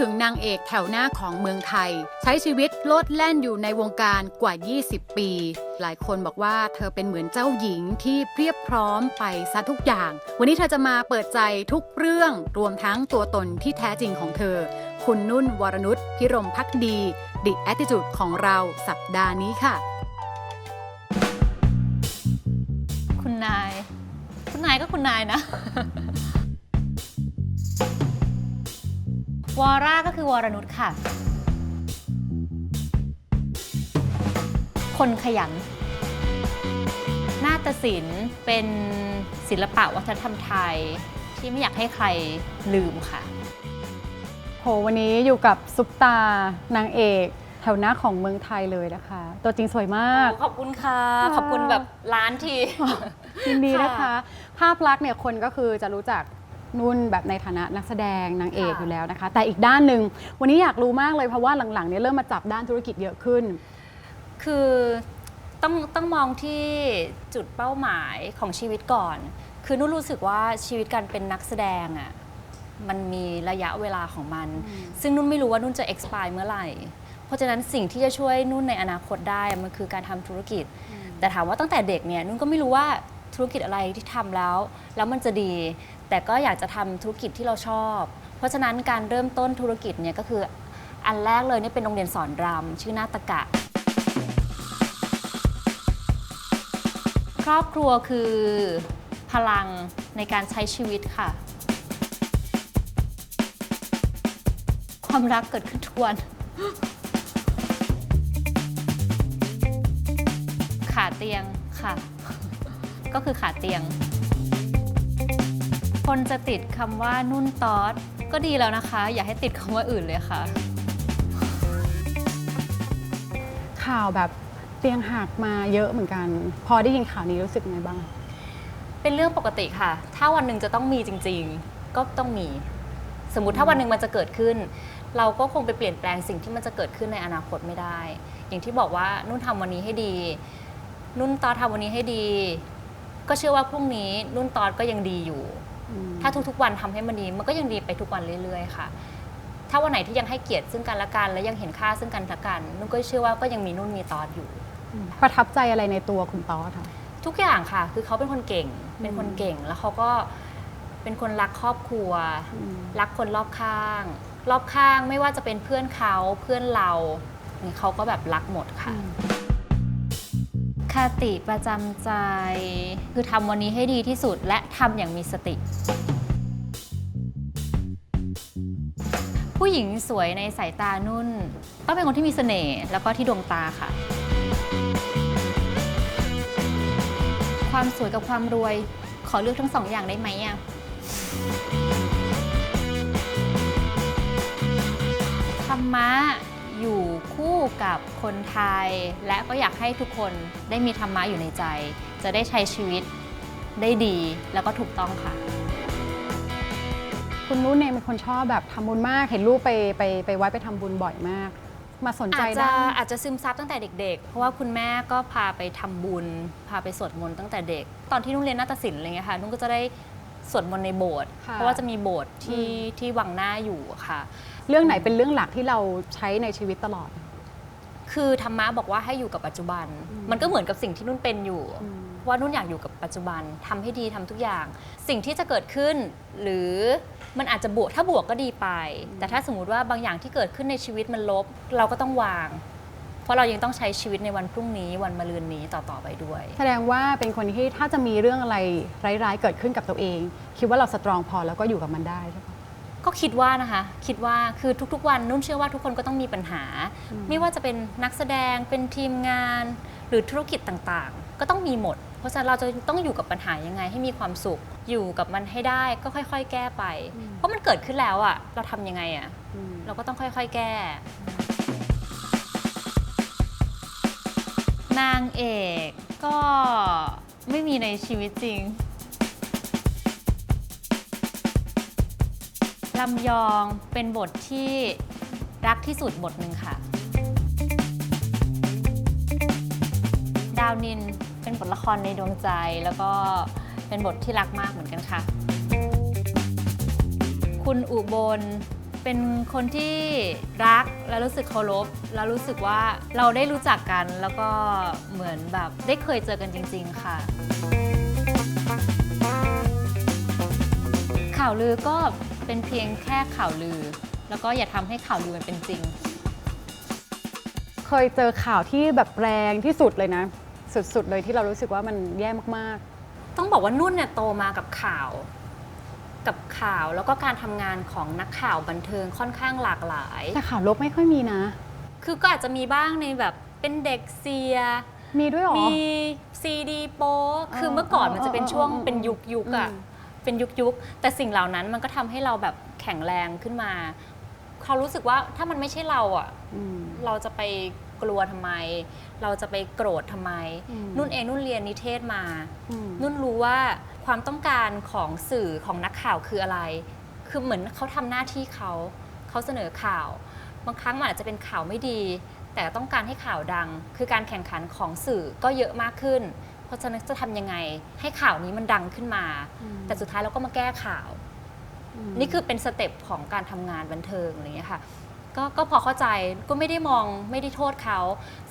ถึงนางเอกแถวหน้าของเมืองไทย ใช้ชีวิตโลดแล่นอยู่ในวงการกว่า 20 ปี หลายคนบอกว่าเธอเป็นเหมือนเจ้าหญิงที่เพียบพร้อมไปซะทุกอย่าง วันนี้เธอจะมาเปิดใจทุกเรื่องรวมทั้งตัวตนที่แท้จริงของเธอ คุณนุ่นวรนุชพิรมพักดี The Attitude ของเราสัปดาห์นี้ค่ะ คุณนาย คุณนายก็คุณนายนะ วอร่าก็คือวรนุชค่ะ คนขยัน นาฏศิลป์เป็นศิลปะวัฒนธรรมไทย ที่ไม่อยากให้ใครลืมค่ะ โห วันนี้อยู่กับซุปตานางเอกแถวหน้าของเมืองไทยเลยนะคะ ตัวจริงสวยมาก ขอบคุณค่ะค่ะขอบคุณแบบล้านที ยินดีนะคะค่ะภาพลักษณ์เนี่ยคนก็คือจะรู้จัก นุ่นแบบในฐานะนักแสดงนางเอกค่ะอยู่แล้วนะคะ แต่อีกด้านหนึ่งวันนี้อยากรู้มากเลยเพราะว่าหลังๆเนี่ยเริ่มมาจับด้านธุรกิจเยอะขึ้น คือต้องต้องมองที่จุดเป้าหมายของชีวิตก่อน คือนุ่นรู้สึกว่าชีวิตการเป็นนักแสดงอะ่ะมันมีระยะเวลาของมัน ซึ่งนุ่นไม่รู้ว่านุ่นจะ expire เมื่อไหร่ เพราะฉะนั้นสิ่งที่จะช่วยนุ่นในอนาคตได้มันคือการทำธุรกิจ แต่ถามว่าตั้งแต่เด็กเนี่ยนุ่นก็ไม่รู้ว่าธุรกิจอะไรที่ทำแล้ว แล้วมันจะดี แต่ก็อยากจะทำธุรกิจที่เราชอบ เพราะฉะนั้นการเริ่มต้นธุรกิจเนี่ยก็คืออันแรกเลยเนี่ยเป็นโรงเรียนสอนรำชื่อนาตกะ ครอบครัวคือพลังในการใช้ชีวิตค่ะ ความรักเกิดขึ้นทุกวัน ขาเตียงค่ะ ก็คือขาเตียง คนจะติดคำว่านุ่นตอดก็ดีแล้วนะคะ อย่าให้ติดคำว่าอื่นเลยค่ะ ข่าวแบบเตียงหักมาเยอะเหมือนกัน พอได้ยินข่าวนี้รู้สึกไงบ้าง เป็นเรื่องปกติค่ะ ถ้าวันหนึ่งจะต้องมีจริง ๆ ก็ต้องมี สมมุติถ้าวันหนึ่งมันจะเกิดขึ้น เราก็คงไปเปลี่ยนแปลงสิ่งที่มันจะเกิดขึ้นในอนาคตไม่ได้ อย่างที่บอกว่านุ่นทำวันนี้ให้ดี นุ่นตอดทำวันนี้ให้ดี ก็เชื่อว่าพรุ่งนี้นุ่นตอดก็ยังดีอยู่ ถ้าทุกๆวันทำให้มันดีมันก็ยังดีไปทุกวันเรื่อยๆค่ะ ถ้าวันไหนที่ยังให้เกียรติซึ่งกันและกันและยังเห็นค่าซึ่งกันและกันนุ่นก็เชื่อว่าก็ยังมีนุ่นมีตอดอยู่ ประทับใจอะไรในตัวคุณต๊อดคะทุกอย่างค่ะ คือเขาเป็นคนเก่ง เป็นคนเก่ง แล้วเขาก็เป็นคนรักครอบครัว รักคนรอบข้าง รอบข้างไม่ว่าจะเป็นเพื่อนเขาเพื่อนเราเนี่ยเขาก็แบบรักหมดค่ะ คติประจำใจ คือทำวันนี้ให้ดีที่สุดและทำอย่างมีสติ ผู้หญิงสวยในสายตานุ่น ต้องเป็นคนที่มีเสน่ห์แล้วก็ที่ดวงตาค่ะ ความสวยกับความรวย ขอเลือกทั้งสองอย่างได้ไหมอะธรรมะ อยู่คู่กับคนไทย และก็อยากให้ทุกคนได้มีธรรมะอยู่ในใจ จะได้ใช้ชีวิตได้ดีแล้วก็ถูกต้องค่ะ คุณนุ่นเองเป็นคนชอบแบบทำบุญมาก เห็นรูปไปไปไปวัดไปทำบุญบ่อยมาก มาสนใจอาจจะด้านอาจจะซึมซับตั้งแต่เด็ก ๆ เพราะว่าคุณแม่ก็พาไปทำบุญ พาไปสวดมนต์ตั้งแต่เด็ก ตอนที่นุ่นเรียนนาฏศิลป์อะไรเงี้ยค่ะนุ่นก็จะได้สวดมนต์ในโบสถ์ค่ะเพราะว่าจะมีโบสถ์ที่อืมที่วังหน้าอยู่ค่ะ เรื่องไหนเป็นเรื่องหลักที่เราใช้ในชีวิตตลอด คือธรรมะบอกว่าให้อยู่กับปัจจุบันอืมมันก็เหมือนกับสิ่งที่นุ่นเป็นอยู่อืมว่านุ่นอยากอยู่กับปัจจุบันทำให้ดีทำทุกอย่าง สิ่งที่จะเกิดขึ้น หรือมันอาจจะบวกถ้าบวกก็ดีไป แต่ถ้าสมมุติว่าบางอย่างที่เกิดขึ้นในชีวิตมันลบ เราก็ต้องวาง เพราะเรายังต้องใช้ชีวิตในวันพรุ่งนี้วันมะรืนนี้ต่อๆไปด้วย แสดงว่าเป็นคนที่ถ้าจะมีเรื่องอะไรร้ายๆเกิดขึ้นกับตัวเอง คิดว่าเราสตรองพอแล้วก็อยู่กับมันได้ใช่ปะ ก็คิดว่านะคะ คิดว่าคือทุกๆ วันนุ่นเชื่อว่าทุกคนก็ต้องมีปัญหาอืมไม่ว่าจะเป็นนักแสดงเป็นทีมงาน หรือธุรกิจต่างๆ ก็ต้องมีหมด เพราะฉะนั้นเราจะต้องอยู่กับปัญหายังไงให้มีความสุข อยู่กับมันให้ได้ก็ค่อย ๆ แก้ไป เพราะมันเกิดขึ้นแล้วอะเราทำยังไงอะอืมเราก็ต้องค่อยๆ แก้ นางเอกก็ไม่มีในชีวิตจริง ลำยองเป็นบทที่รักที่สุดบทหนึ่งค่ะ ดาวนินเป็นบทละครในดวงใจแล้วก็เป็นบทที่รักมากเหมือนกันค่ะ คุณอุบลเป็นคนที่รักและรู้สึกเคารพแล้วรู้สึกว่าเราได้รู้จักกันแล้วก็เหมือนแบบได้เคยเจอกันจริง ๆ ค่ะ ข่าวลือก็ เป็นเพียงแค่ข่าวลือ แล้วก็อย่าทำให้ข่าวลือมันเป็นจริง เคยเจอข่าวที่แบบแรงที่สุดเลยนะ สุดๆเลยที่เรารู้สึกว่ามันแย่มากต้องบอกว่านุ่นเนี่ยโตมากับข่าว กับข่าวแล้วก็การทำงานของนักข่าวบันเทิงค่อนข้างหลากหลาย ๆ แต่ข่าวลบไม่ค่อยมีนะ คือก็อาจจะมีบ้างในแบบเป็นเด็กเซีย มีด้วยเหรอ มีซีดีโป๊คือเมื่อก่อนมันจะเป็นช่วงเออเออเออเป็นยุคยุคๆอะอืม เป็นยุคยุคๆแต่สิ่งเหล่านั้นมันก็ทำให้เราแบบแข็งแรงขึ้นมา เขารู้สึกว่าถ้ามันไม่ใช่เราอะอืม เราจะไปกลัวทำไม เราจะไปโกรธทำไม อืม นุ่นเองนุ่นเรียนนิเทศมา อืม นุ่นรู้ว่าความต้องการของสื่อของนักข่าวคืออะไร คือเหมือนเขาทำหน้าที่เขา เขาเสนอข่าว บางครั้งมันอาจจะเป็นข่าวไม่ดี แต่ต้องการให้ข่าวดัง คือการแข่งขันของสื่อก็เยอะมากขึ้นเพ ราะฉะนั้นจะทำยังไง ให้ข่าวนี้มันดังขึ้นมาอืมแต่สุดท้ายเราก็มาแก้ข่าวมนี่คือเป็นสเต็ปของการทำงานบันเทิงอะไรอย่างเงี้ยค่ะก็ก็พอเข้าใจก็ไม่ได้มองไม่ได้โทษเขา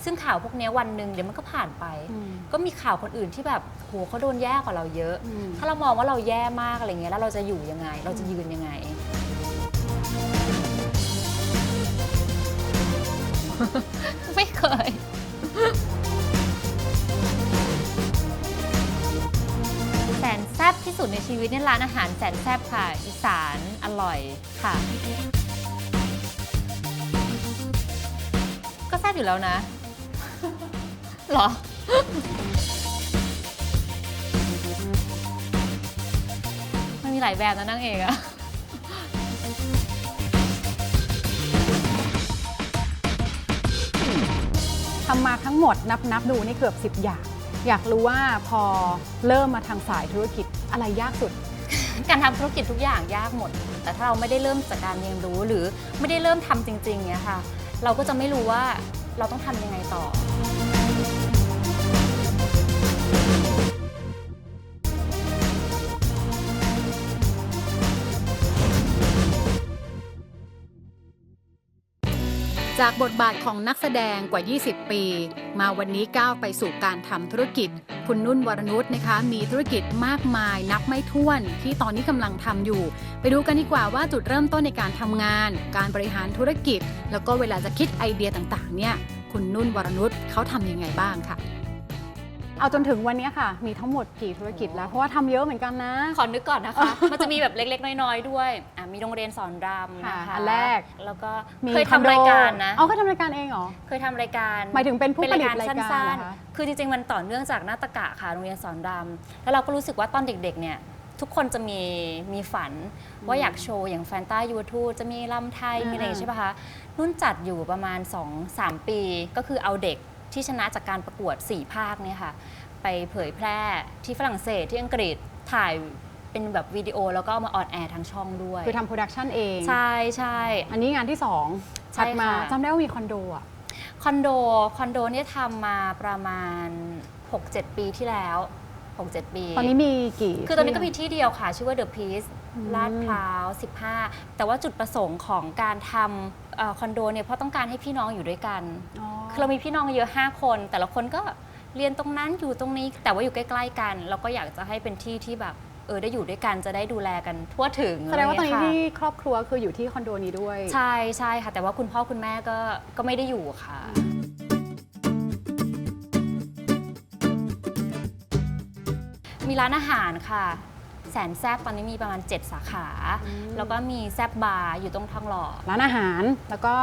ซึ่งข่าวพวกเนี้ยวันหนึ่งเดี๋ยวมันก็ผ่านไปอืมก็มีข่าวคนอื่นที่แบบโหเขาโดนแย่กว่าเราเยอะอืมถ้าเรามองว่าเราแย่มากอะไรเงี้ยแล้วเราจะอยู่ยังไง เราจะยืนยังไง ไม่เคย ซ่บที่สุดในชีวิตเนี่ยร้านอาหารแสนแซ่บค่ะ อีสานอร่อยค่ะ ก็แซ่บอยู่แล้วนะ หรอ มันมีหลายแบบนะนั่งเองอะทำมาทั้งหมดนับนับดูนี่เกือบ 10 อย่าง อยากรู้ว่าพอเริ่มมาทางสายธุรกิจอะไรยากสุด การทำธุรกิจทุกอย่างยากหมด แต่ถ้าเราไม่ได้เริ่มจากการเรียนรู้หรือไม่ได้เริ่มทำจริงๆเนี่ยค่ะ เราก็จะไม่รู้ว่าเราต้องทำยังไงต่อ จากบทบาทของนักแสดงกว่า 20 ปี มาวันนี้ก้าวไปสู่การทำธุรกิจ คุณนุ่นวรนุชนะคะ มีธุรกิจมากมาย นับไม่ถ้วนที่ตอนนี้กำลังทำอยู่ ไปดูกันดีกว่าว่าจุดเริ่มต้นในการทำงาน การบริหารธุรกิจ แล้วก็เวลาจะคิดไอเดียต่างๆ เนี่ย คุณนุ่นวรนุชเขาทำยังไงบ้างค่ะ เอาจนถึงวันนี้ค่ะ มีทั้งหมดกี่ธุรกิจแล้ว เพราะว่าทำเยอะเหมือนกันนะ ขอนึกก่อนนะคะ มันจะมีแบบเล็กๆ น้อยๆ ด้วยอะมีโรงเรียนสอนรำนะคะค่ะอันแรก แล้วก็มีเคยคอนโดทำรายการนะ เอาเคยทำรายการเองเหรอ เคยทำรายการหมายถึงเป็นผู้ผลิตรายการสั้เหรนอคะ ๆ คือจริงๆ มันต่อเนื่องจากนาฏกะค่ะโรงเรียนสอนรำแล้วเราก็รู้สึกว่าตอนเด็กๆ เนี่ย ทุกคนจะมีมีฝันว่าอยากโชว์อย่างแฟนต้ายูทูจะมีลำไทยอ่ามีมีอะไรอย่างงี้ใช่ปะคะ นุ่นจัดอยู่ประมาณ 2-3 ปี ก็คือเอาเด็ก ที่ชนะจากการประกวด 4 ภาคเนี่ยค่ะ ไปเผยแพร่ที่ฝรั่งเศสที่อังกฤษถ่ายเป็นแบบวิดีโอแล้วก็เอามาออนแอร์ทางช่องด้วย คือทำโปรดักชันเอง ใช่ใช่ อันนี้งานที่สองใช่ถัดมาค่ะ จำได้ว่ามีคอนโดอะ คอนโดคอนโดเนี่ยทำมาประมาณ 6-7 ปีที่แล้ว 6-7 ปี ตอนนี้มีกี่คือตอนนี้ก็ที่มีที่เดียวค่ะ ชื่อว่า The Peace อืม ลาดพร้าว 15 แต่ว่าจุดประสงค์ของการทำ เอ่อคอนโดเนี่ยเพราะต้องการให้พี่น้องอยู่ด้วยกัน อ๋อ คือเรามีพี่น้องเยอะ 5 คน แต่ละคนก็เรียนตรงนั้นอยู่ตรงนี้ แต่ว่าอยู่ใกล้ๆกันเราก็อยากจะให้เป็นที่ที่แบบเออได้อยู่ด้วยกันจะได้ดูแลกันทั่วถึงแสดงว่าตอนนี้ะไรที่เงี้ยครอบครัวคืออยู่ที่คอนโดนี้ด้วย ค่ะใช่ใช่ค่ะ แต่ว่าคุณพ่อคุณแม่ก็ก็ไม่ได้อยู่ค่ะ มีร้านอาหารค่ะ แสนแซบตอนนี้มีประมาณ 7 สาขาอืมแล้วก็มีแซบบาร์อยู่ตรงทองหล่อร้านอาหารแล้วก็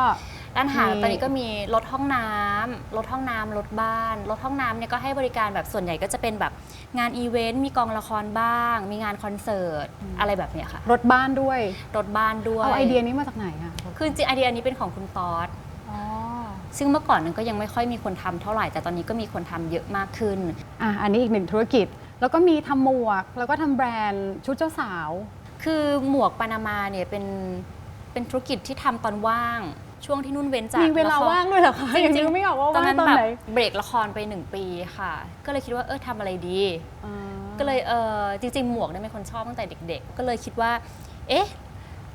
ร้านอาหารมีตอนนี้ก็มีรถห้องน้ำรถห้องน้ำรถบ้าน รถห้องน้ำเนี่ยก็ให้บริการแบบส่วนใหญ่ก็จะเป็นแบบงานอีเวนต์มีกองละครบ้าง มีงานคอนเสิร์ตอะไรแบบเนี้ยค่ะรถบ้านด้วย รถบ้านด้วยเอาไอเดียนี้มาจากไหนอะคือจริงๆไอเดียนี้เป็นของคุณตอสอ๋อซึ่งเมื่อก่อนนั้นก็ยังไม่ค่อยมีคนทำเท่าไหร่แต่ตอนนี้ก็มีคนทำเยอะมากขึ้น อะอันนี้อีกหนึ่งธุรกิจ แล้วก็มีทำหมวก แล้วก็ทำแบรนด์ชุดเจ้าสาว คือหมวกปานามาเนี่ยเป็นเป็นธุรกิจที่ทำตอนว่าง ช่วงที่นุ่นเว้นจากมีเวลาละครว่างด้วยเหรอคะจริงๆยังนึกไม่ออกว่าตอนว่างนั้นตอนแบบไหนเบรกละครไปหนึ่งปีค่ะ ก็เลยคิดว่าเออทำอะไรดีอ่าก็เลยเออจริงๆ หมวกเนี่ยเป็นคนชอบตั้งแต่เด็ก ๆ ก็เลยคิดว่า เอ๊ะ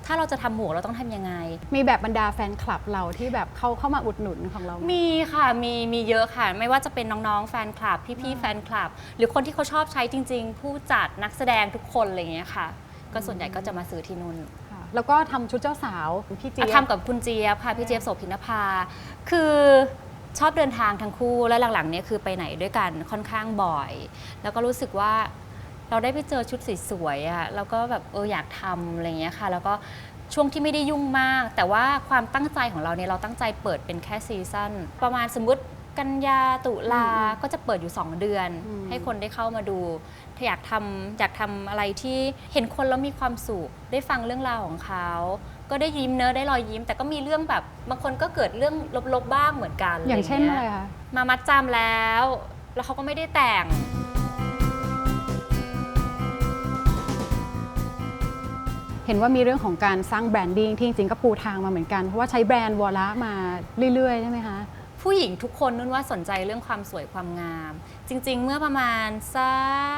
ถ้าเราจะทำหมวกเราต้องทำยังไง มีแบบบรรดาแฟนคลับเราที่แบบเขาเข้ามาอุดหนุนของเราไหม มีค่ะมีมีเยอะค่ะ ไม่ว่าจะเป็นน้องๆแฟนคลับ พี่ๆแฟนคลับ หรือคนที่เขาชอบใช้จริง ๆ ผู้จัดนักแสดงทุกคนอะไรอย่างเงี้ยค่ะ ก็ส่วนใหญ่ก็จะมาซื้อที่นู่น ค่ะแล้วก็ทำชุดเจ้าสาวพี่เจี๊ยบ ทำกับคุณเจี๊ยบค่ะพี่เจี๊ยบโสภินภา คือชอบเดินทางทั้งคู่และหลังๆเนี่ยคือไปไหนด้วยกันค่อนข้างบ่อย แล้วก็รู้สึกว่า เราได้ไปเจอชุดสวยๆอะแล้วก็แบบเอออยากทำอะไรอย่างเงี้ยค่ะ แล้วก็ช่วงที่ไม่ได้ยุ่งมาก แต่ว่าความตั้งใจของเราเนี่ยเราตั้งใจเปิดเป็นแค่ซีซั่นประมาณสมมติกันยาตุลาอืมก็จะเปิดอยู่ 2 เดือนอืมให้คนได้เข้ามาดู ถ้าอยากทำอยากทำอะไรที่เห็นคนแล้วมีความสุขได้ฟังเรื่องราวของเขาก็ได้ยิ้มเนอะได้รอยยิ้ม แต่ก็มีเรื่องแบบบางคนก็เกิดเรื่องลบๆบ้างเหมือนกัน อย่างเช่นงี้อะไรคะมามัดจำแล้ว แล้วเขาก็ไม่ได้แต่ง เห็นว่ามีเรื่องของการสร้างแบรนดิ้งที่จริงๆก็ปูทางมาเหมือนกัน เพราะว่าใช้แบรนด์วอละมาเรื่อย ๆ ใช่ไหมคะ ผู้หญิงทุกคนนุ่นว่าสนใจเรื่องความสวยความงาม จริง ๆ เมื่อประมาณสั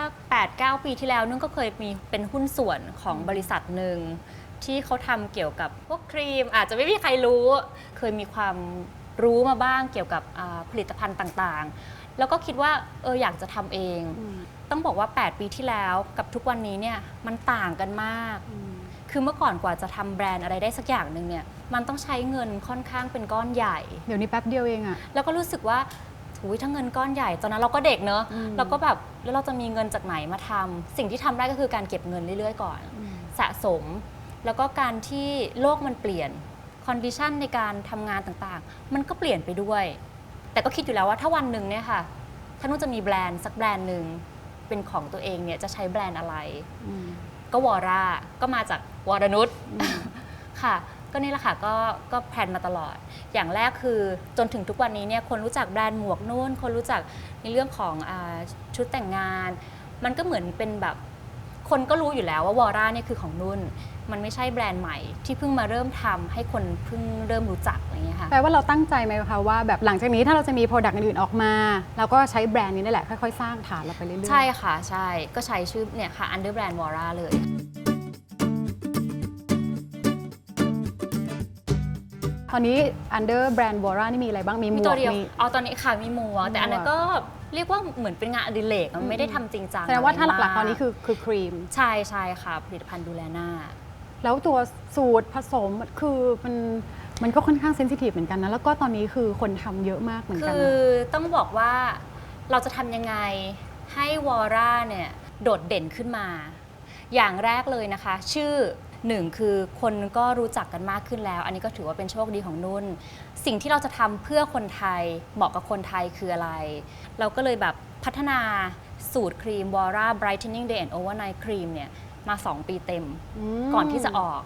ก 8-9 ปีที่แล้วนุ่นก็เคยมีเป็นหุ้นส่วนของบริษัทหนึ่งที่เขาทำเกี่ยวกับพวกครีม อาจจะไม่มีใครรู้ เคยมีความรู้มาบ้างเกี่ยวกับอ่าผลิตภัณฑ์ต่างๆ แล้วก็คิดว่าเอออยากจะทำเอง ต้องบอกว่า 8 ปีที่แล้วกับทุกวันนี้เนี่ยมันต่างกันมาก คือเมื่อก่อนกว่าจะทำแบรนด์อะไรได้สักอย่างหนึ่งเนี่ยมันต้องใช้เงินค่อนข้างเป็นก้อนใหญ่ เดี๋ยวนี้แป๊บเดียวเองอะ แล้วก็รู้สึกว่าถุยถ้าเงินก้อนใหญ่ตอนนั้นเราก็เด็กเนอะอืม เราก็แบบแล้วเราจะมีเงินจากไหนมาทำสิ่งที่ทำได้ก็คือการเก็บเงินเรื่อยๆก่อน สะสม แล้วก็การที่โลกมันเปลี่ยนคอนดิชันในการทำงานต่างๆ มันก็เปลี่ยนไปด้วย แต่ก็คิดอยู่แล้วว่าถ้าวันหนึ่งเนี่ยค่ะ ถ้านุ่นจะมีแบรนด์สักแบรนด์หนึ่งเป็นของตัวเองเนี่ยจะใช้แบรนด์อะไร อืม ก็วอร่าก็มาจากวรนุชอืมค่ะ ก็นี่แหละค่ะก็ก็แพลนมาตลอด อย่างแรกคือจนถึงทุกวันนี้เนี่ยคนรู้จักแบรนด์หมวกนุ่น คนรู้จักในเรื่องของอาชุดแต่งงาน มันก็เหมือนเป็นแบบคนก็รู้อยู่แล้วว่าวอร่าเนี่ยคือของนุ่น มันไม่ใช่แบรนด์ใหม่ ที่เพิ่งมาเริ่มทำให้คนเพิ่งเริ่มรู้จักอะไรเงี้ยค่ะแปลว่าเราตั้งใจไหมคะว่าแบบหลังจากนี้ถ้าเราจะมีโปรดักต์อื่นๆออกมาเราก็ใช้แบรนด์นี้นั่นแหละค่อยๆ สร้างฐานเราไปเรื่อยๆ ใช่ค่ะใช่ก็ใช้ชื่อเนี่ยค่ะ under brand Vora เลยตอนนี้ under brand Vora นี่มีอะไรบ้าง มีหมมีวตัวกเดียวมีเอาตอนนี้ค่ะมีหมวกแต่อันนั้นหมวกก็เรียกว่าเหมือนเป็นงานอดิเรกอะมันไม่ได้ทำจริงจังแสดงว่าถ้าะไรหลักๆมตอนนี้คือคือครีม ใช่ใช่ค่ะ ผลิตภัณฑ์ดูแลหน้า แล้วตัวสูตรผสมคือมันมันก็ค่อนข้างเซนซิทีฟเหมือนกันนะ แล้วก็ตอนนี้คือคนทำเยอะมากเหมือนกันคืนะอต้องบอกว่าเราจะทำยังไงให้วอร่าเนี่ยโดดเด่นขึ้นมา อย่างแรกเลยนะคะ ชื่อหนึ่งคือคนก็รู้จักกันมากขึ้นแล้ว อันนี้ก็ถือว่าเป็นโชคดีของนุ่น สิ่งที่เราจะทำเพื่อคนไทยเหมาะกับคนไทยคืออะไร เราก็เลยแบบพัฒนาสูตรครีมวอร่า brightening day and overnight cream เนี่ย มา 2 ปีเต็ม มก่อนที่จะออก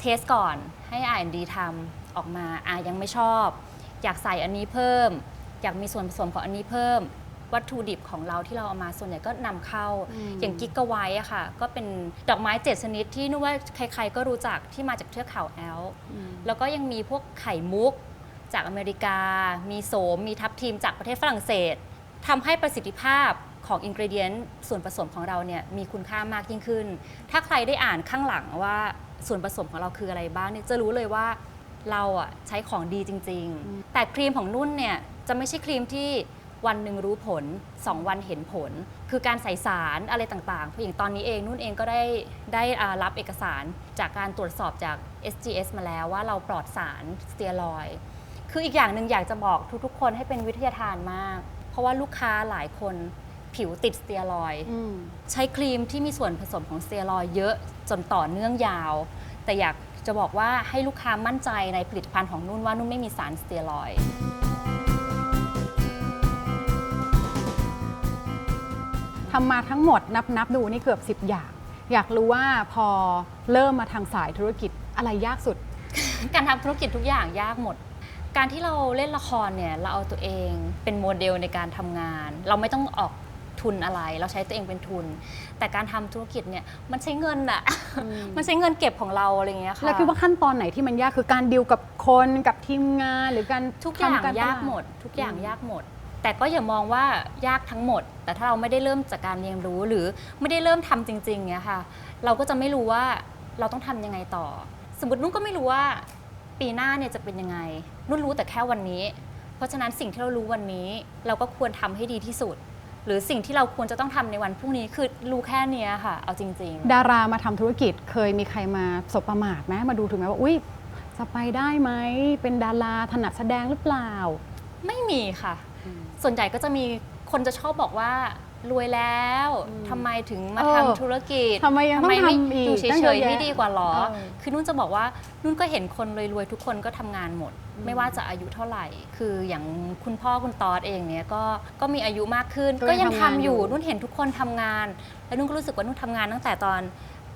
เทสก่อนให้ R&D ทำออกมาอะยังไม่ชอบ อยากใส่อันนี้เพิ่ม อยากมีส่วนผสมของอันนี้เพิ่ม วัตถุดิบของเราที่เราเอามาส่วนใหญ่ก็นำเข้าอืมอย่างกิกกะไว้อะค่ะ ก็เป็นดอกไม้เจ็ดชนิดที่นึกว่าใครๆก็รู้จักที่มาจากเทือกเขาแอลป์อืมแล้วก็ยังมีพวกไข่มุกจากอเมริกา มีโสม มีทับทิมจากประเทศฝรั่งเศสทำให้ประสิทธิภาพ ของอินกรเดียนส่วนผสมของเราเนี่ยมีคุณค่ามากยิ่งขึ้น ถ้าใครได้อ่านข้างหลังว่าส่วนผสมของเราคืออะไรบ้างเนี่ยจะรู้เลยว่าเราอะใช้ของดีจริงอืมๆแต่ครีมของนุ่นเนี่ยจะไม่ใช่ครีมที่วันหนึ่งรู้ผล 2 วันเห็นผล คือการใส่สารอะไรต่างๆเพราะอย่างตอนนี้เองนุ่นเองก็ได้ได้อ่ารับเอกสารจากการตรวจสอบจาก SGS มาแล้วว่าเราปลอดสารสเตียรอยด์คืออีกอย่างหนึ่งอยากจะบอกทุกๆ คนให้เป็นวิทยาทานมาก เพราะว่าลูกค้าหลายคน ผิวติดสเตียรอยด์อืม ใช้ครีมที่มีส่วนผสมของสเตียรอยด์เยอะจนต่อเนื่องยาว แต่อยากจะบอกว่าให้ลูกค้ามั่นใจในผลิตภัณฑ์ของนุ่นว่านุ่นไม่มีสารสเตียรอยด์ทำมาทั้งหมดนับนับดูนี่เกือบ 10 อย่าง อยากรู้ว่าพอเริ่มมาทางสายธุรกิจอะไรยากสุด การทำธุรกิจทุกอย่างยากหมด การที่เราเล่นละครเนี่ยเราเอาตัวเองเป็นโมเดลในการทำงาน เราไม่ต้องออก ทุนอะไร เราใช้ตัวเองเป็นทุน แต่การทำธุรกิจเนี่ยมันใช้เงินอะอืมมันใช้เงินเก็บของเราอะไรอย่างเงี้ยค่ะแล้วคิดว่าขั้นตอนไหนที่มันยากคือการดีลกับคนกับทีมงานหรือการทุกอย่างทำรตลยากหมด ทุกอย่างอืมยากหมด แต่ก็อย่ามองว่ายากทั้งหมด แต่ถ้าเราไม่ได้เริ่มจากการเรียนรู้หรือไม่ได้เริ่มทำจริงๆเนี่ยค่ะ เราก็จะไม่รู้ว่าเราต้องทำยังไงต่อ สมมตินุ่นก็ไม่รู้ว่าปีหน้าเนี่ยจะเป็นยังไง นุ่นรู้แต่แค่วันนี้ เพราะฉะนั้นสิ่งที่เรารู้วันนี้ เราก็ควรทำให้ดีที่สุด หรือสิ่งที่เราควรจะต้องทำในวันพรุ่งนี้คือรู้แค่เนี้ยค่ะ เอาจริงดารามาทำธุรกิจเคยมีใครมาสบประมาทไหมมาดูถูกไหมว่าอุ้ยจะไปได้ไหมเป็นดาราถนัดแสดงหรือเปล่าๆไม่มีค่ะ ส่วนใหญ่ก็จะมีคนจะชอบบอกว่า รวยแล้วทำไมถึงมาเออทำธุรกิจทำไมยังต้องไม่ทำอีกอยู่เฉตั้งเยอะยๆแยะไม่ดีกว่าหรอเออคือนุ่นจะบอกว่านุ่นก็เห็นคนรวยๆทุกคนก็ทำงานหมด ไม่ว่าจะอายุเท่าไหร่ คืออย่างคุณพ่อคุณตอดเองเนี่ยก็ก็มีอายุมากขึ้น ก็ก็ยัยังงทำทำงานออยู่ยู่นุ่นเห็นทุกคนทำงาน แล้วนุ่นก็รู้สึกว่านุ่นทำงานตั้งแต่ตอน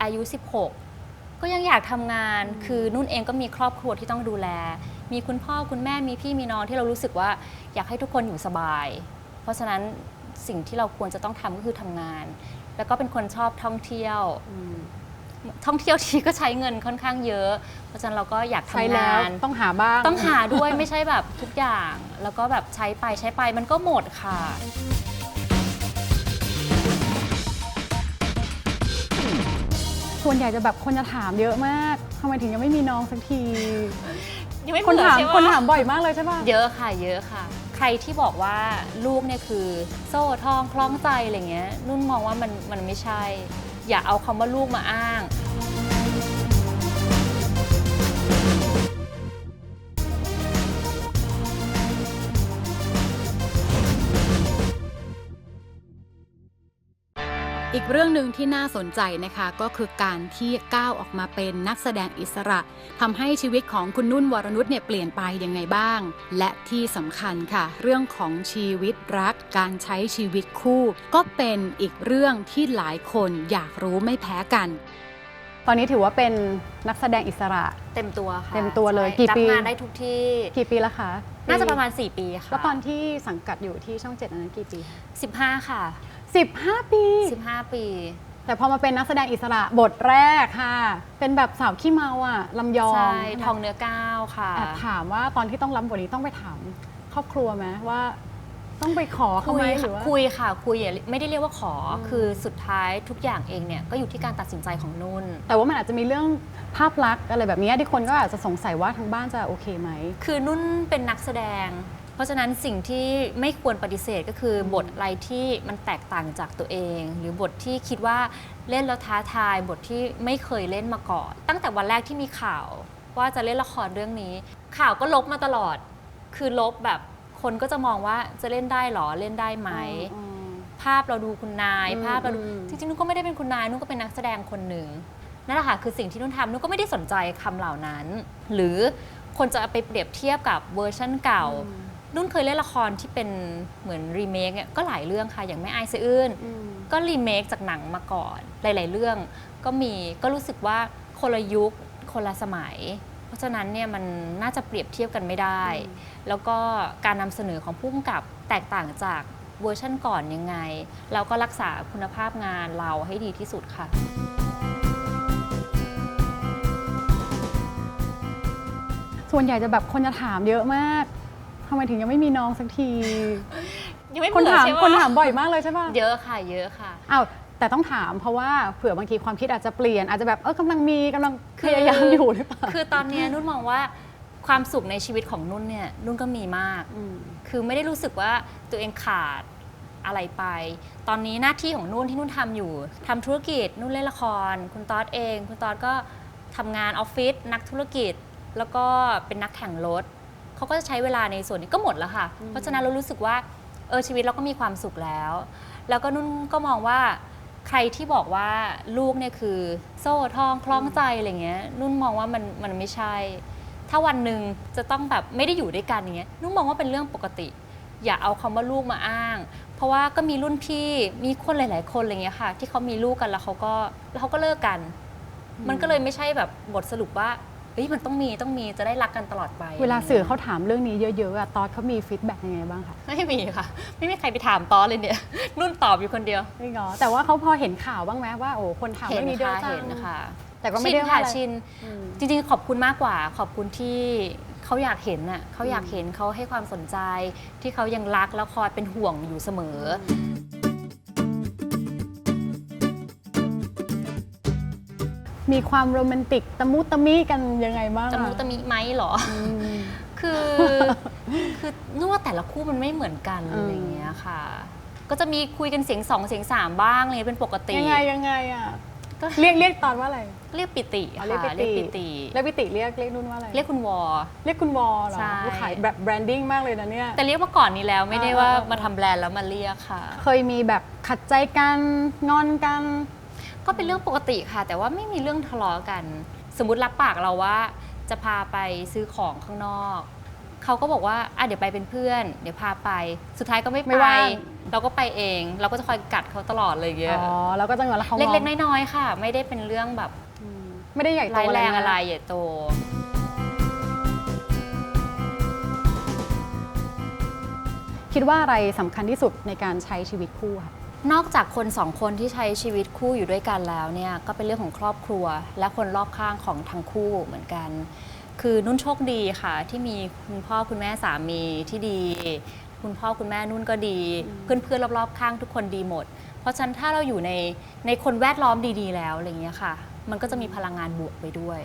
อายุ 16 ก็ยังอยากทำงานคือนุ่นเองก็มีครอบครัวที่ต้องดูแล มีคุณพ่อคุณแม่มีพี่มีน้องที่เรารู้สึกว่าอยากให้ทุกคนอยู่สบาย เพราะฉะนั้น สิ่งที่เราควรจะต้องทำก็คือทำงาน แล้วก็เป็นคนชอบท่องเที่ยวท่องเที่ยวทีก็ใช้เงินค่อนข้างเยอะ เพราะฉะนั้นเราก็อยากใช้ทำแล้งาวน ต้องหาบ้าง ต้องหาด้วยไม่ใช่แบบทุกอย่าง แล้วก็แบบใช้ไปใช้ไปมันก็หมดค่ะ ส่วนใหญ่จะแบบคนจะถามเยอะมากทำไมถึงยังไม่มีน้องสักที ยังไม่คนเบื่อถามใช่ไหมคนถามบ่อยมากเลยใช่ป่ะ เยอะค่ะ เยอะค่ะ ใครที่บอกว่าลูกเนี่ยคือโซ่ทองคล้องใจอะไรเงี้ยนุ่นมองว่ามันมันไม่ใช่ อย่าเอาคำว่าลูกมาอ้าง อีกเรื่องหนึ่งที่น่าสนใจนะคะก็คือการที่ก้าวออกมาเป็นนักแสดงอิสระทำให้ชีวิตของคุณนุ่นวรนุชเนี่ยเปลี่ยนไปยังไงบ้าง และที่สำคัญค่ะ เรื่องของชีวิตรัก การใช้ชีวิตคู่ ก็เป็นอีกเรื่องที่หลายคนอยากรู้ไม่แพ้กัน ตอนนี้ถือว่าเป็นนักแสดงอิสระ เต็มตัวค่ะเต็มตัวเลยใช่กี่ปีรับงานได้ทุกที่กี่ปีแล้วคะน่าจะประมาณ 4 ปีค่ะแล้วตอนที่สังกัดอยู่ที่ช่องเจ็ดอันนั้นกี่ปี 15 ค่ะ 15 ปี 15 ปี แต่พอมาเป็นนักแสดงอิสระบทแรกค่ะ เป็นแบบสาวขี้เมาอะลำยองใช่ใช่ไหมทองเนื้อก้าวค่ะแอบถามว่าตอนที่ต้องรับบทนี้ต้องไปถามครอบครัวไหมว่าต้องไปขอเขาคุไหมยหรือว่าคุยค่ะคุยอย่าไม่ได้เรียกว่าขออมคือสุดท้ายทุกอย่างเองเนี่ยก็อยู่ที่การตัดสินใจของนุ่น แต่ว่ามันอาจจะมีเรื่องภาพลักษณ์อะไรแบบนี้ที่คนก็อาจจะสงสัยว่าทางบ้านจะโอเคไหมคือนุ่นเป็นนักแสดง เพราะฉะนั้นสิ่งที่ไม่ควรปฏิเสธก็คืออบทอะไรที่มันแตกต่างจากตัวเอง หรือบทที่คิดว่าเล่นแล้วท้าทายบทที่ไม่เคยเล่นมาก่อน ตั้งแต่วันแรกที่มีข่าว ว่าจะเล่นละครเรื่องนี้ ข่าวก็ลบมาตลอด คือลบแบบคนก็จะมองว่าจะเล่นได้หรอเล่นได้ไหมอืมภาพเราดูคุณนายอืมภาพเราดูอืมจริงๆนุ่นก็ไม่ได้เป็นคุณนายนุ่นก็เป็นนักแสดงคนหนึ่งนั่นแหละค่ะคือสิ่งที่นุ่นทำนุ่นก็ไม่ได้สนใจคำเหล่านั้น หรือคนจะเอาไปเปรียบเทียบกับเวอร์ชั่นเก่า นุ่นเคยเล่นละครที่เป็นเหมือนรีเมคเนี่ยก็หลายเรื่องค่ะ อย่างแม่ไอายสะอื้นอืมก็รีเมคจากหนังมาก่อน หลาย ๆ เรื่องก็มีก็รู้สึกว่าคนละยุคคนละสมัย เพราะฉะนั้นเนี่ยมันน่าจะเปรียบเทียบกันไม่ได้ แล้วก็การนำเสนอของผู้กำกับแตกต่างจากเวอร์ชั่นก่อนยังไงแล้วก็รักษาคุณภาพงานเราให้ดีที่สุดค่ะส่วนใหญ่จะแบบคนจะถามเยอะมากทำไมถึงยังไม่มีน้องสักที ยังไม่คนเบื่อถามใช่ไหมคนถามบ่อยมากเลยใช่ป่ะเยอะค่ะ เยอะค่ะ อ้าวแต่ต้องถามเพราะว่าเผื่อบางทีความคิดอาจจะเปลี่ยนอาจจะแบบเออกำลังมีกำลังคืพอยายามอยู่หรือเปล่า คือตอนเนี้ยนุ่นมองว่าความสุขในชีวิตของนุ่นเนี่ยนุ่นก็มีมากมคือไม่ได้รู้สึกว่าตัวเองขาดอะไรไป ตอนนี้หน้าที่ของนุ่นที่นุ่นทำอยู่ทำธุรกิจนุ่นเล่นละคร คุณตอดเอง คุณตอดก็ทำงานออฟฟิศนักธุรกิจ แล้วก็เป็นนักแข่งรถ เขาก็จะใช้เวลาในส่วนนี้ก็หมดแล้วค่ะ เพราะฉะนั้นเรารู้สึกว่าเออชีวิตเราก็มีความสุขแล้ว แล้วก็นุ่นก็มองว่าใครที่บอกว่าลูกเนี่ยคือโซ่ทองคล้องใจอะไรเงี้ยนุ่นมองว่ามันมันไม่ใช่ ถ้าวันหนึ่งจะต้องแบบไม่ได้อยู่ด้วยกันอย่างเงี้ยนุ่นมองว่าเป็นเรื่องปกติ อย่าเอาคำว่าลูกมาอ้าง เพราะว่าก็มีรุ่นพี่มีคนหลาย ๆ คนอะไรเงี้ยค่ะ ที่เขามีลูกกันแล้วเขาก็แล้วเขาก็เลิกกัน มันก็เลยไม่ใช่แบบบทสรุปว่า เฮ้ยมันต้องมีต้องมีจะได้รักกันตลอดไปเวลาสื่อเขาถามเรื่องนี้เยอะๆอะตอนเขามีฟีดแบ็กยังไงบ้างคะไม่มีค่ะ ไม่มีใครไปถามตอสเลยเนี่ยนุ่นตอบอยู่คนเดียวไม่งอแต่ว่าเขาพอเห็นข่าวบ้างไหมว่าโอ้คนถามเห็เรื่นองนี้เยค่ะอะจังเห็นค่ะแต่ก็ไม่ชิได้นว่าค่ะอะไรชินอืมจริงๆ ขอบคุณมากกว่า ขอบคุณที่เขาอยากเห็นน่ะเขาอยากเห็นเขาให้ความสนใจที่เขายังรักแล้วคอยเป็นห่วงอยู่เสมอ มีความโรแมนติกตะมุตะมิกันยังไงบ้างอจะมุตะมิไหมเหรออืมคือ คือนึกว่าแต่ละคู่มันไม่เหมือนกันอืม อะไรอย่างเงี้ยค่ะ ก็จะมีคุยกันเสียงสองเสียงสามบ้างอะไรเงี้ยเป็นปกติ ยังไงยังไงอะก็ เรียกเรียกตอนว่าอะไรเรียกปิติอ๋อค่ะเรียกปิติเรียกปิติแล้วพี่ติเรียกเรียกนุ่นว่าอะไรเรียกคุณวอ เรียกคุณวอเหรอใช่ผู้ขายแบบแบรนดิ้งมากเลยนะเนี่ย แต่เรียกมาก่อนนี้แล้วไม่ได้ว่าอ่าอ่ามมาทำแบรนด์แล้วมาเรียกค่ะ เคยมีแบบขัดใจกันงอนกัน ก็เป็นเรื่องปกติค่ะ แต่ว่าไม่มีเรื่องทะเลาะกัน สมมติรับปากเราว่า จะพาไปซื้อของข้างนอก เขาก็บอกว่าอะเดี๋ยวไปเป็นเพื่อน เดี๋ยวพาไป สุดท้ายก็ไม่ไม่ไปว่าง เราก็ไปเอง เราก็จะคอยกัดเขาตลอดเลยเยอ๋อะอแล้วก็จะงอนแล้วเขางเล็กอนๆน้อยๆค่ะ ไม่ได้เป็นเรื่องแบบอืมไม่ได้ใหญ่โตร้ายแรงนอะไรใหญ่โต คิดว่าอะไรสำคัญที่สุดในการใช้ชีวิตคู่ค่ะ นอกจากคนสองคนที่ใช้ชีวิตคู่อยู่ด้วยกันแล้วเนี่ยก็เป็นเรื่องของครอบครัว และคนรอบข้างของทั้งคู่เหมือนกัน คือนุ่นโชคดีค่ะ ที่มีคุณพ่อคุณแม่สามีที่ดี คุณพ่อคุณแม่นุ่นก็ดี เพื่อนๆรอบๆข้างทุกคนดีหมด เพราะฉะนั้นถ้าเราอยู่ในในคนแวดล้อมดีๆ แล้วอะไรเงี้ยค่ะ มันก็จะมีพลังงานบวกไปด้วย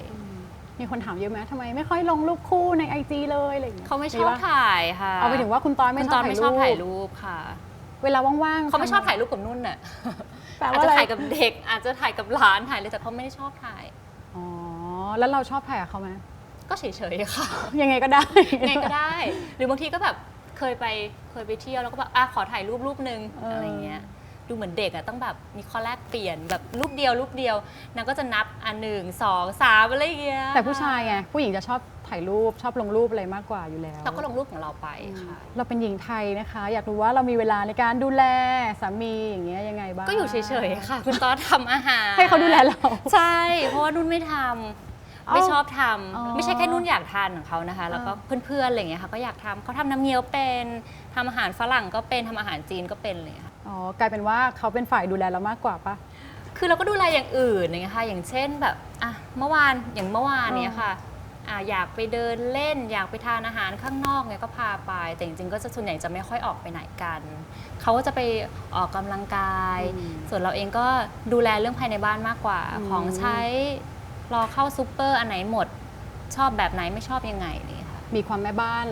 มีคนถามเยอะไหมทำไมไม่ค่อยลงรูปคู่ในไอจีเลยอะไรอย่างเงี้ยเขาไม่ชอบปะถ่ายค่ะ เอาไปถึงว่าคุณตอนไม่คุณชตออบนถ่ายไม่รูชอบปถ่ายรูปค่ะ เวลาว่างๆเขาไม่ชอบทำถ่ายรูปกับนุ่นน่ะแปลอาจว่าจะอะไรถ่ายกับเด็ก อาจจะถ่ายกับหลานถ่ายเลยแต่เขาไม่ได้ชอบถ่าย อ๋อแล้วเราชอบถ่ายกับเขาไหมก็เฉยๆค่ะ ยังไงก็ได้ไงก็ได้ หรือบางทีก็แบบเคยไปเคยไปเที่ยวแล้วก็แบบอะขอถ่ายรูปรูปหนึ่งเออออะไรเงี้ย ดูเหมือนเด็กอะต้องแบบมีข้อแรกเปลี่ยนแบบรูปเดียวรูปเดียวนางก็จะนับอันหนึ่งสองสามอะไรอย่างเงี้ยแต่ผู้ชายไงผู้หญิงจะชอบ ถ่ายรูปชอบลงรูปอะไรมากกว่าอยู่แล้วเราก็ลงรูปของเราไปค่ะ เราเป็นหญิงไทยนะคะ อยากรู้ว่าเรามีเวลาในการดูแลสามีอย่างเงี้ยยังไงบ้างก็อยู่เฉยๆค่ะ คุณตอนทำอาหาร ให้เขาดูแลเรา ใช่ เพราะว่านุ่นไม่ทำเอ้าไม่ชอบทำอ๋อไม่ใช่แค่นุ่นอยากทานของเขานะคะ แล้วก็เพื่อนๆอะไรอย่างเงี้ยค่ะก็อยากทำเขาทำน้ำเงี้ยวเป็นทำอาหารฝรั่งก็เป็นทำอาหารจีนก็เป็นเลยค่ะอ๋อกลายเป็นว่าเขาเป็นฝ่ายดูแลเรามากกว่าปะคือเราก็ดูแลอย่างอื่นอย่างเงี้ยค่ะอย่างเช่นแบบอะเมื่อวานอย่างเมื่อวานเนี้ยค่ะ อะอยากไปเดินเล่น อยากไปทานอาหารข้างนอกเนี่ยก็พาไป แต่จริงๆก็จะส่วนใหญ่จะไม่ค่อยออกไปไหนกัน เขาก็จะไปออกกำลังกายส่วนเราเองก็ดูแลเรื่องภายในบ้านมากกว่า อืม ของใช้รอเข้าซูเปอร์อันไหนหมดชอบแบบไหนไม่ชอบยังไงอะไรอย่างเลยค่ะ มีความแม่บ้าน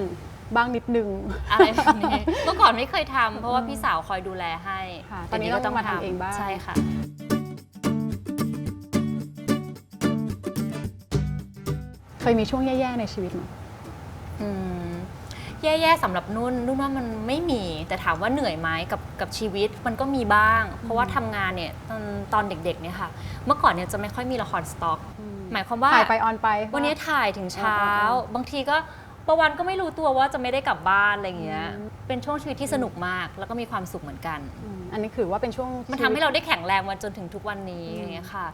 บ้างนิดนึง อะไรแบบนี้ เมื่อก่อนไม่เคยทำเพราะว่าพี่สาวคอยดูแลให้ค่ะตอนนี้เราต้องมาทำเองบ้าง ใช่ค่ะ ยมีช่วงแย่ๆในชีวิตไหมอืมแย่ๆสำหรับนุ่นนุ่นว่ามันไม่มี แต่ถามว่าเหนื่อยไหมกับกับชีวิตมันก็มีบ้าง เพราะว่าทำงานเนี่ยตอนตอนเด็กๆเนี่ยค่ะ เมื่อก่อนเนี่ยจะไม่ค่อยมีละครสต็อก หมายความว่า ถ่ายไปออนไป วันนี้ถ่ายถึงเช้าเออเออเออบางทีก็บางวันก็ไม่รู้ตัวว่าจะไม่ได้กลับบ้านอะไรเงี้ย อืม เป็นช่วงชีวิตที่สนุกมาก แล้วก็มีความสุขเหมือนกัน อืมอันนี้ถือว่าเป็นช่วงมันทำให้เราได้แข็งแรงมาจนถึงทุกวันนี้อย่างเงี้ยค่ะ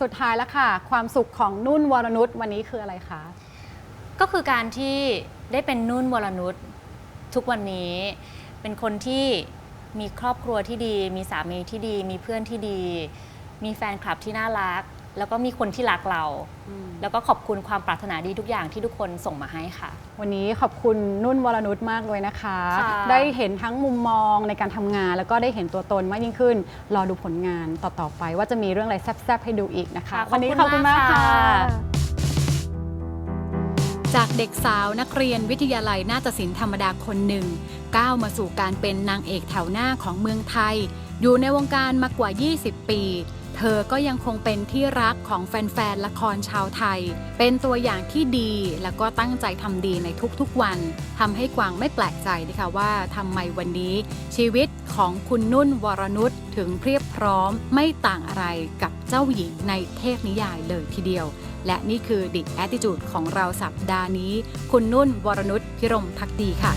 สุดท้ายแล้วค่ะ ความสุขของนุ่นวรนุชวันนี้คืออะไรคะ ก็คือการที่ได้เป็นนุ่นวรนุชทุกวันนี้ เป็นคนที่มีครอบครัวที่ดี มีสามีที่ดี มีเพื่อนที่ดี มีแฟนคลับที่น่ารัก แล้วก็มีคนที่รักเรา แล้วก็ขอบคุณความปรารถนาดีทุกอย่างที่ทุกคนส่งมาให้ค่ะ วันนี้ขอบคุณนุ่นวรนุชมากเลยนะคะ ค่ะได้เห็นทั้งมุมมองในการทำงาน แล้วก็ได้เห็นตัวตนมากยิ่งขึ้น รอดูผลงานต่อๆไป ว่าจะมีเรื่องอะไรแซ่บๆให้ดูอีกนะคะวันนี้ขอบคุณมากค่ะ จากเด็กสาวนักเรียนวิทยาลัยนาฏศิลป์ธรรมดาคนหนึ่ง ก้าวมาสู่การเป็นนางเอกแถวหน้าของเมืองไทย อยู่ในวงการมากว่า 20 ปี เธอก็ยังคงเป็นที่รักของแฟนๆ ละครชาวไทย เป็นตัวอย่างที่ดีแล้วก็ตั้งใจทำดีในทุกๆวัน ทำให้กวางไม่แปลกใจนะคะว่าทำไมวันนี้ ชีวิตของคุณนุ่นวรนุชถึงเพียบพร้อมไม่ต่างอะไรกับเจ้าหญิงในเทพนิยายเลยทีเดียว และนี่คือ The Attitude ของเราสัปดาห์นี้ คุณนุ่นวรนุชพิรมพักดีค่ะ